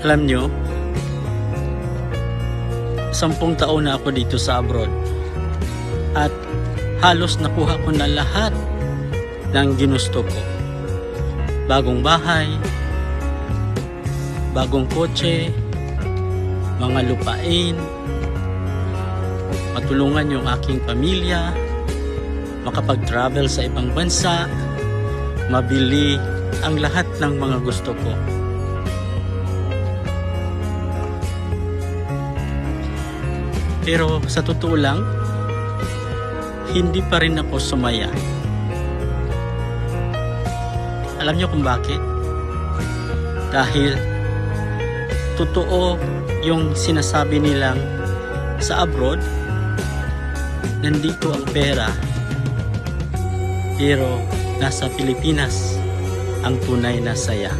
Alam nyo, sampung taon na ako dito sa abroad. At halos nakuha ko na lahat ng ginusto ko. Bagong bahay, bagong kotse, mga lupain, matulungan yung aking pamilya, makapag-travel sa ibang bansa, mabili ang lahat ng mga gusto ko. Pero sa totoo lang, hindi pa rin ako sumaya. Alam niyo kung bakit? Dahil totoo yung sinasabi nilang sa abroad, nandito ang pera, pero nasa Pilipinas ang tunay na saya.